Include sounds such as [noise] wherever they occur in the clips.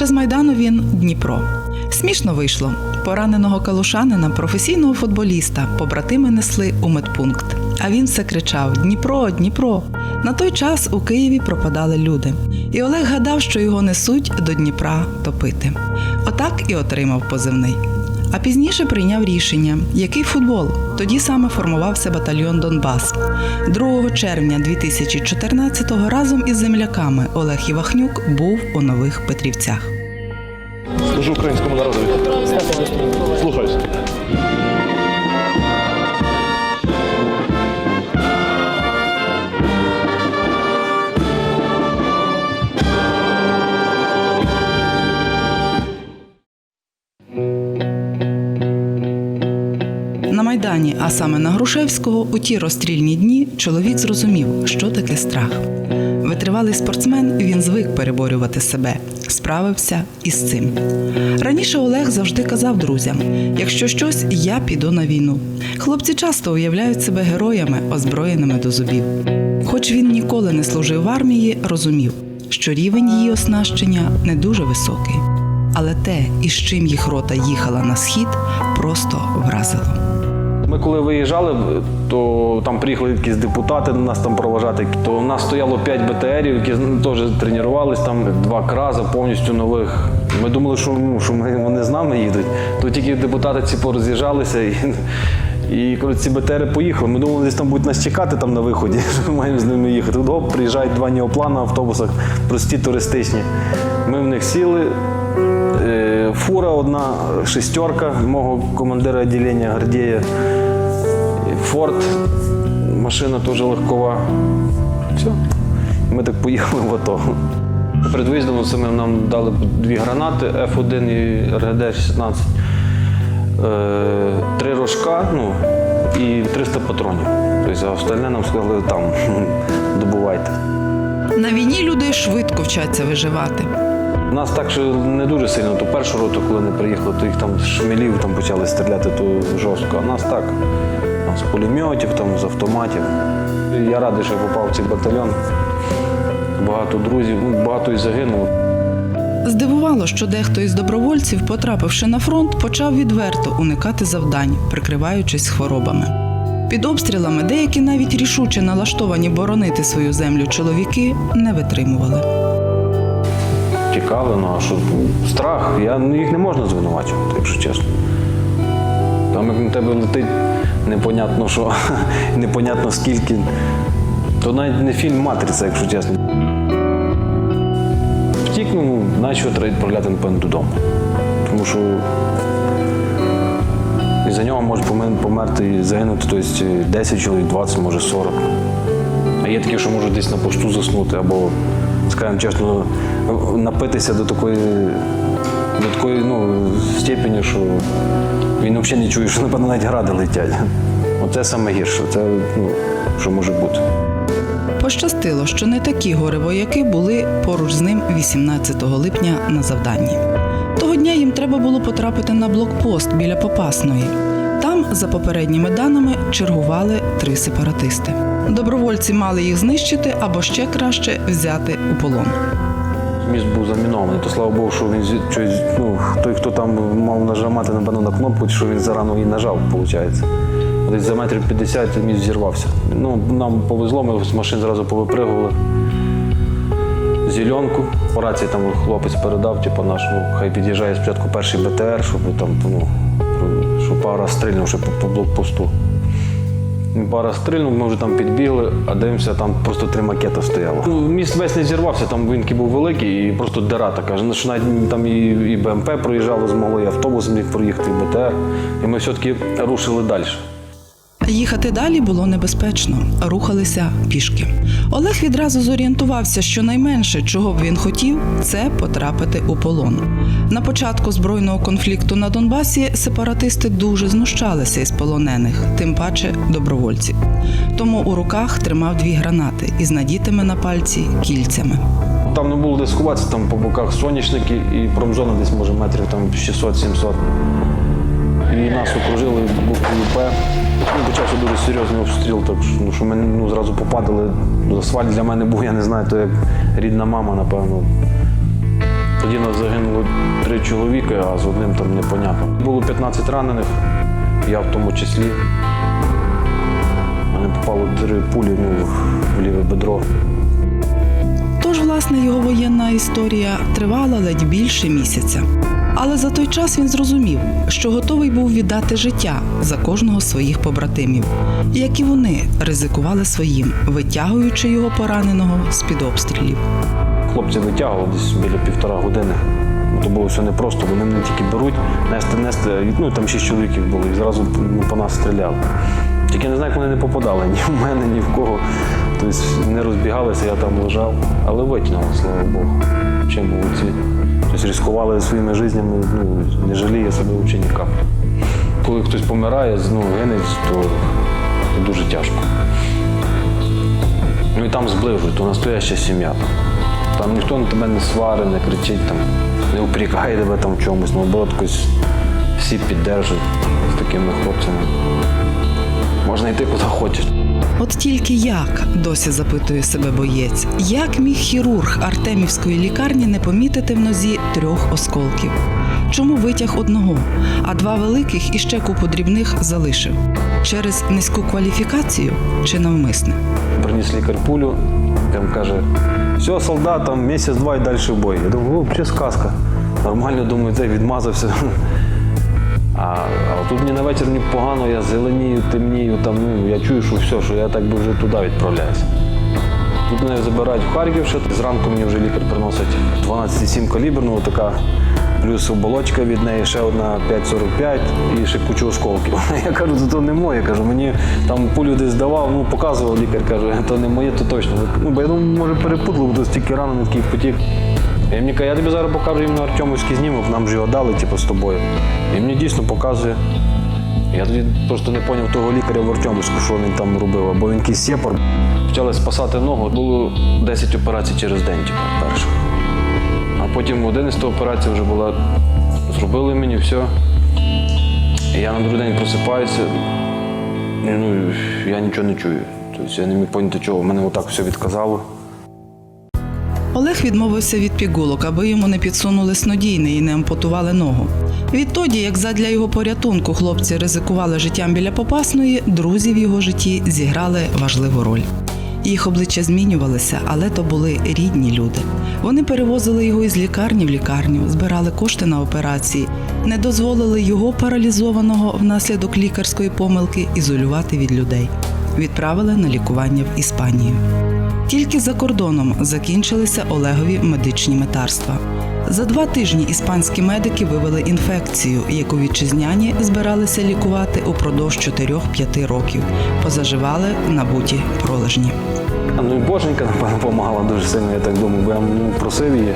Ще з Майдану він Дніпро. Смішно вийшло. Пораненого калушанина, професійного футболіста, побратими несли у медпункт. А він все кричав: Дніпро, Дніпро. На той час у Києві пропадали люди. І Олег гадав, що його несуть до Дніпра топити. Отак і отримав позивний. А пізніше прийняв рішення, який футбол. Тоді саме формувався батальйон Донбас. 2 червня 2014-го разом із земляками Олег Івахнюк був у нових Петрівцях. Служу українському народові. Майдані, а саме на Грушевського, у ті розстрільні дні чоловік зрозумів, що таке страх. Витривалий спортсмен, він звик переборювати себе, справився із цим. Раніше Олег завжди казав друзям: якщо щось, я піду на війну. Хлопці часто уявляють себе героями, озброєними до зубів. Хоч він ніколи не служив в армії, розумів, що рівень її оснащення не дуже високий. Але те, із чим їх рота їхала на схід, просто вразило. Ми коли виїжджали, то там приїхали якісь депутати нас там проважати. То у нас стояло 5 БТРів, які теж тренувалися, там два крази повністю нових. Ми думали, що, ну, що ми, вони з нами їдуть. То тільки депутати ці пороз'їжджалися і. І коли ці БТРи поїхали, ми думали, десь там будуть нас чекати там на виході, [laughs] що ми маємо з ними їхати. Тут приїжджають два неоплани на автобусах, прості туристичні. Ми в них сіли. Фура одна шестерка мого командира відділення Гордєя. Форд, машина теж легкова. Все. Ми так поїхали в АТО. Перед виїздом самим нам дали дві гранати F1 і РГД-16, е, три рожка ну, і 300 патронів. Тобто, а остальне нам сказали там [laughs] добувайте. На війні люди швидко вчаться виживати. Нас так що не дуже сильно, то першу роту, коли не приїхали, то їх там з шмелів там почали стріляти то жорстко. А нас так, з пулеметів, там, з автоматів. Я радий, що попав в цей батальйон. Багато друзів, ну, багато і загинуло. Здивувало, що дехто із добровольців, потрапивши на фронт, почав відверто уникати завдань, прикриваючись хворобами. Під обстрілами деякі навіть рішуче налаштовані боронити свою землю чоловіки не витримували. Тікали, ну а що страх, я, ну, їх не можна звинувачувати, якщо чесно. Там як на тебе летить непонятно що, [laughs] непонятно скільки. То навіть не фільм Матриця, якщо чесно. Втік, ну, наче треба відправляти, напевно, додому. Тому що за нього може померти і загинути тобто 10 чоловік, 20, може 40. А є такі, що можуть десь на посту заснути або, скажімо чесно, напитися до такої, до такої ну, степені, що він взагалі не чує, що напевно навіть гради летять. Оце саме гірше, це ну, що може бути. Пощастило, що не такі горе-вояки були поруч з ним 18 липня на завданні. Того дня їм треба було потрапити на блокпост біля Попасної. За попередніми даними, чергували три сепаратисти. Добровольці мали їх знищити або ще краще взяти у полон. Міст був замінований, то слава Богу, що він щось, ну, той, хто там мав нажимати напевно, на кнопку, що він зарано її нажав, виходить. Десь за метрів 50 міст зірвався. Ну, нам повезло, ми з машин зразу повипригували. Зеленку. По рації там хлопець передав, типу, наш, ну, хай під'їжджає спочатку перший БТР, щоб там, ну, щоб пара стрільнувши по, по блокпосту. Пара стрільнув, ми вже там підбігли, а дивимося, там просто три макети стояло. Ну, міст весь не зірвався, там він був великий і просто дира така. Що навіть там і, і БМП проїжджало змогли, і автобус міг проїхати, і БТР. І ми все-таки рушили далі. Їхати далі було небезпечно, рухалися пішки. Олег відразу зорієнтувався, що найменше, чого б він хотів, це потрапити у полон. На початку збройного конфлікту на Донбасі сепаратисти дуже знущалися із полонених, тим паче добровольців. Тому у руках тримав дві гранати із надітими на пальці кільцями. Там не було де сховатися, там по боках соняшники і промзона десь може метрів там 600-700. І нас окружили буквою П. Ну, почався дуже серйозний обстріл, так що, ну, що ми ну, зразу попадали. Асфальт для мене був, я не знаю, то як рідна мама, напевно. Тоді нас загинуло три чоловіки, а з одним там непонятно. Було 15 ранених, я в тому числі. Мене попало три пулі ну, в ліве бедро. Тож, власне, його воєнна історія тривала ледь більше місяця. Але за той час він зрозумів, що готовий був віддати життя за кожного з своїх побратимів, як і вони ризикували своїм, витягуючи його пораненого з під обстрілів. Хлопці витягували десь біля півтора години. То було все непросто. Вони мене тільки беруть, нести, нести. Ну там шість чоловіків було, і зразу ну, по нас стріляли. Тільки не знаю, як вони не попадали ні в мене, ні в кого. Тобто не розбігалися, я там лежав, але витягнули, слава Богу. Чим молодці. Тобто рискували своїми життями, ну, не жаліє себе взагалі ні. Коли хтось помирає, ну, гине, то дуже тяжко. Ну і там зближують, то настояща сім'я. Там ніхто на тебе не сварить, не кричить, там, не упрікає тебе там в чомусь, наоборот, якось всі піддержують з такими хлопцями. Можна йти куди хочеш. От тільки як досі запитує себе боєць, як міг хірург Артемівської лікарні не помітити в нозі трьох осколків? Чому витяг одного, а два великих і ще купу дрібних залишив? Через низьку кваліфікацію чи навмисне? Приніс лікар пулю, там каже, все, солдат, там місяць-два і далі в бой. Я думаю, взагалі сказка. Нормально, думаю, цей відмазався. А, а тут мені на вечір мені погано, я зеленію, темнію, там, ну, я чую, що все, що я так би вже туди відправляюся. Тут мене забирають в Харків ще. Зранку мені вже лікар приносить 12,7 каліберну, така плюс оболочка від неї, ще одна 5,45 і ще кучу осколків. [laughs] Я кажу, «Це то не моє. Кажу, мені там пулю десь давав, ну показував лікар, каже, то не моє, то точно. Ну, бо я думаю, може перепутали, бо стільки ранений такий потік. І мені каже, я тобі зараз покажу на Артемовський знімок, нам ж його дали, типу, з тобою. І мені дійсно показує. Я тоді просто не зрозумів того лікаря в Артемовську, що він там робив, або він якийсь сепар. Почали спасати ногу. Було 10 операцій через день, типу, перших. А потім 11 операція вже була. Зробили мені все. І я на другий день просипаюся. Ну, я нічого не чую. Тобто я не міг поняти, чого. Мене отак все відказало. Олег відмовився від пігулок, аби йому не підсунули снодійне і не ампутували ногу. Відтоді, як задля його порятунку хлопці ризикували життям біля Попасної, друзі в його житті зіграли важливу роль. Їх обличчя змінювалися, але то були рідні люди. Вони перевозили його із лікарні в лікарню, збирали кошти на операції, не дозволили його паралізованого внаслідок лікарської помилки ізолювати від людей. Відправили на лікування в Іспанію. Тільки за кордоном закінчилися Олегові медичні метарства. За два тижні іспанські медики вивели інфекцію, яку вітчизняні збиралися лікувати упродовж 4-5 років. Позаживали набуті пролежні. Ну і Боженька, напевно, допомагала дуже сильно, я так думаю, бо я ну, просив її.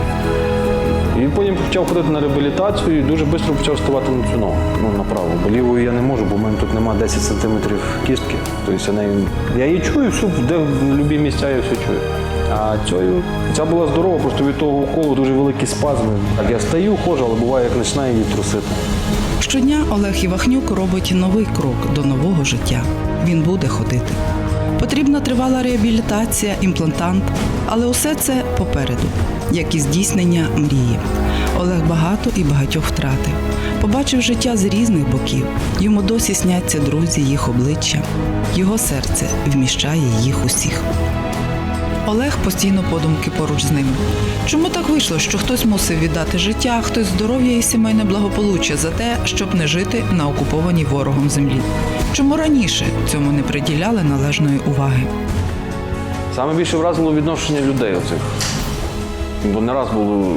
І потім почав ходити на реабілітацію і дуже швидко почав ставати на цю ногу, ну, направо. Бо лівою я не можу, бо в мене тут немає 10 сантиметрів кістки. Тобто я, нею, я її чую, всю, де в любі місця я все чую. А цю, ця була здорова, просто від того уколу дуже великі спазми. Так я стою, ходжу, але буває, як починає її трусити. Щодня Олег Івахнюк робить новий крок до нового життя. Він буде ходити. Потрібна тривала реабілітація, імплантант, але усе це попереду, як і здійснення мрії. Олег багато і багатьох втратив. Побачив життя з різних боків. Йому досі сняться друзі, їх обличчя. Його серце вміщає їх усіх. Олег постійно подумки поруч з ним. Чому так вийшло, що хтось мусив віддати життя, хтось здоров'я і сімейне благополуччя за те, щоб не жити на окупованій ворогом землі? Чому раніше цьому не приділяли належної уваги? Саме більше вразило відношення людей оцих. Бо не раз було.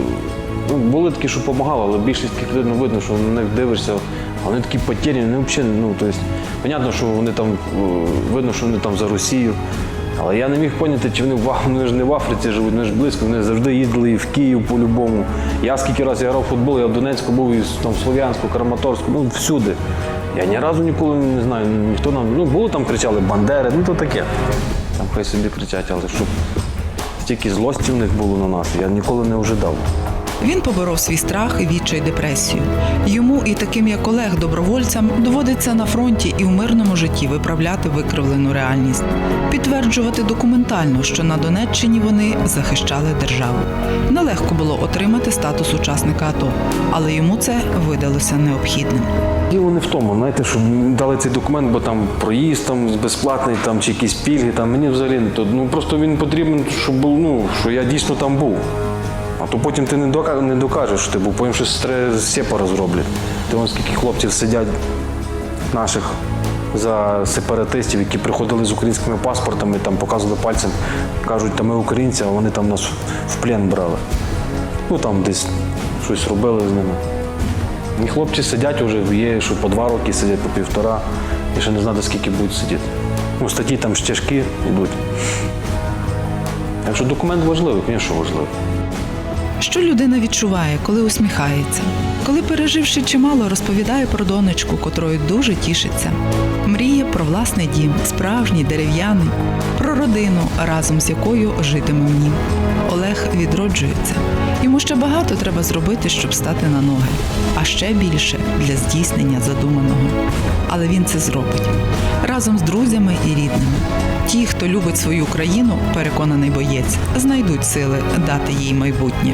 Ну, були такі, що допомагали, але більшість таких людей ну, видно, що на них дивишся, вони такі потеряні, вони взагалі, ну, тобто, понятно, що вони там, е, видно, що вони там за Росію. Але я не міг поняти, чи вони [laughs] вони ж не в Африці живуть, вони ж близько, вони завжди їздили і в Київ по-любому. Я скільки разів я грав в футбол, я в Донецьку був, і там, в Слов'янську, Краматорську, ну всюди. Я ні разу ніколи не знаю, ніхто нам. Ну, було там кричали Бандери, ну то таке. Там хай собі кричать, але щоб стільки злості в них було на нас, я ніколи не ожидав. Він поборов свій страх, відчай, депресію. Йому і таким як Олег добровольцям доводиться на фронті і в мирному житті виправляти викривлену реальність, підтверджувати документально, що на Донеччині вони захищали державу. Нелегко було отримати статус учасника АТО, але йому це видалося необхідним. Діло не в тому, знаєте, щоб дали цей документ, бо там проїзд там безплатний, там чи якісь пільги. Там мені взагалі не то. Ну просто він потрібен, щоб був, ну що я дійсно там був. А то потім ти не дока- не докажеш, ти був, потім щось тре- сепара зроблять. Ти вон скільки хлопців сидять наших за сепаратистів, які приходили з українськими паспортами, там показували пальцем, кажуть, та ми українці, а вони там нас в плен брали. Ну там десь щось робили з ними. І хлопці сидять вже, є, що по два роки сидять, по півтора, і ще не знати, скільки будуть сидіти. Ну, статті там ж тяжкі йдуть. Так що документ важливий, звісно, важливий. Що людина відчуває, коли усміхається, коли, переживши чимало, розповідає про донечку, котрою дуже тішиться, про власний дім, справжній дерев'яний, про родину, разом з якою житиме в нім. Олег відроджується. Йому ще багато треба зробити, щоб стати на ноги, а ще більше для здійснення задуманого. Але він це зробить разом з друзями і рідними. Ті, хто любить свою країну, переконаний боєць, знайдуть сили дати їй майбутнє.